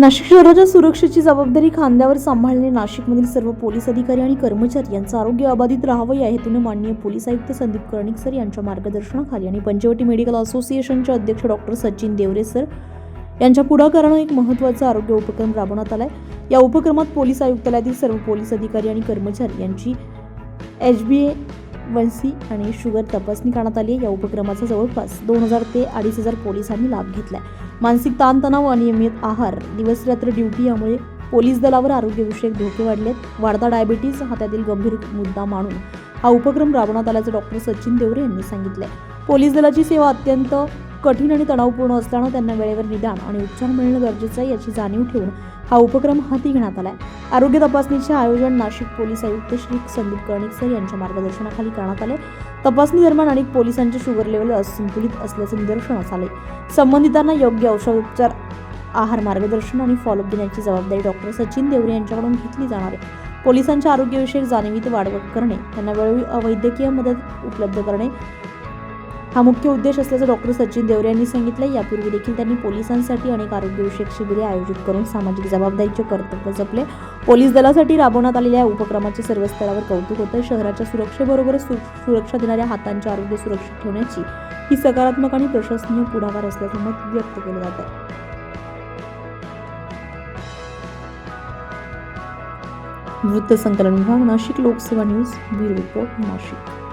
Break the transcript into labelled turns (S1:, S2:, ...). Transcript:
S1: नाशिक शहराच्या सुरक्षेची जबाबदारी खांद्यावर सांभाळणे नाशिकमधील सर्व पोलीस अधिकारी आणि कर्मचारी यांचं आरोग्य अबाधित राहावं या हेतूने माननीय पोलीस आयुक्त संदीप कर्णिक सर यांच्या मार्गदर्शनाखाली आणि पंचवटी मेडिकल असोसिएशनचे अध्यक्ष डॉक्टर सचिन देवरे सर यांच्या पुढाकारानं एक महत्त्वाचा आरोग्य उपक्रम राबवण्यात आलाय. या उपक्रमात पोलीस आयुक्तालयातील सर्व पोलीस अधिकारी आणि कर्मचारी यांची H B A one C आणि शुगर तपासणी करण्यात आली आहे. या उपक्रमाचा जवळपास दोन हजार ते अडीच हजार पोलिसांनी लाभ घेतला आहे मानसिक ताणतणाव अनियमित आहार. दिवसरात्र ड्युटी यामुळे पोलीस दलावर आरोग्यविषयक धोके वाढलेत. वाढता डायबिटीज हा त्यातील गंभीर मुद्दा मानून हा उपक्रम राबवण्यात आल्याचं डॉक्टर सचिन देवरे यांनी सांगितलं पोलीस दलाची सेवा अत्यंत कठीण आणि तणावपूर्ण असल्यानं त्यांना वेळेवर निदान आणि उपचार मिळणं गरजेचं आहे याची जाणीव ठेवून हा उपक्रम हाती घेण्यात आलाय. आरोग्य तपासणीचे आयोजन नाशिक पोलीस आयुक्त श्री संदीप कर्णिक सर यांच्या मार्गदर्शनाखाली करण्यात आले. तपासणी दरम्यान अनेक पोलिसांचे शुगर लेवल असंतुलित असल्याचे निदर्शनास आले. संबंधितांना योग्य औषधोपचार आहार मार्गदर्शन आणि फॉलोअप देण्याची जबाबदारी डॉक्टर सचिन देवरे यांच्याकडून घेतली जाणार आहे. पोलिसांच्या आरोग्यविषयक जाणीवीत वाढवत करणे त्यांना वेळोवेळी वैद्यकीय मदत उपलब्ध करणे हा मुख्य उद्देश असल्याचं डॉक्टर सचिन देवरे यांनी सांगितलं. यापूर्वी देखील त्यांनी पोलिसांसाठी अनेक आरोग्यविषयक शिबिरे आयोजित करून सामाजिक जबाबदारीचे कर्तव्य जपले. पोलीस दलासाठी राबवण्यात आलेल्या या उपक्रमाचे सर्व स्तरावर कौतुक होतं. शहराच्या सुरक्षेबरोबर सु- सुरक्षा देणाऱ्या हातांचे आरोग्य सुरक्षित ठेवण्याची ही सकारात्मक आणि प्रशंसनीय पुढाकार असल्याचं मत व्यक्त केलं जात आहे. वृत्तसंकलन विभाग नाशिक लोकसेवा न्यूज ब्युरो रिपोर्ट नाशिक.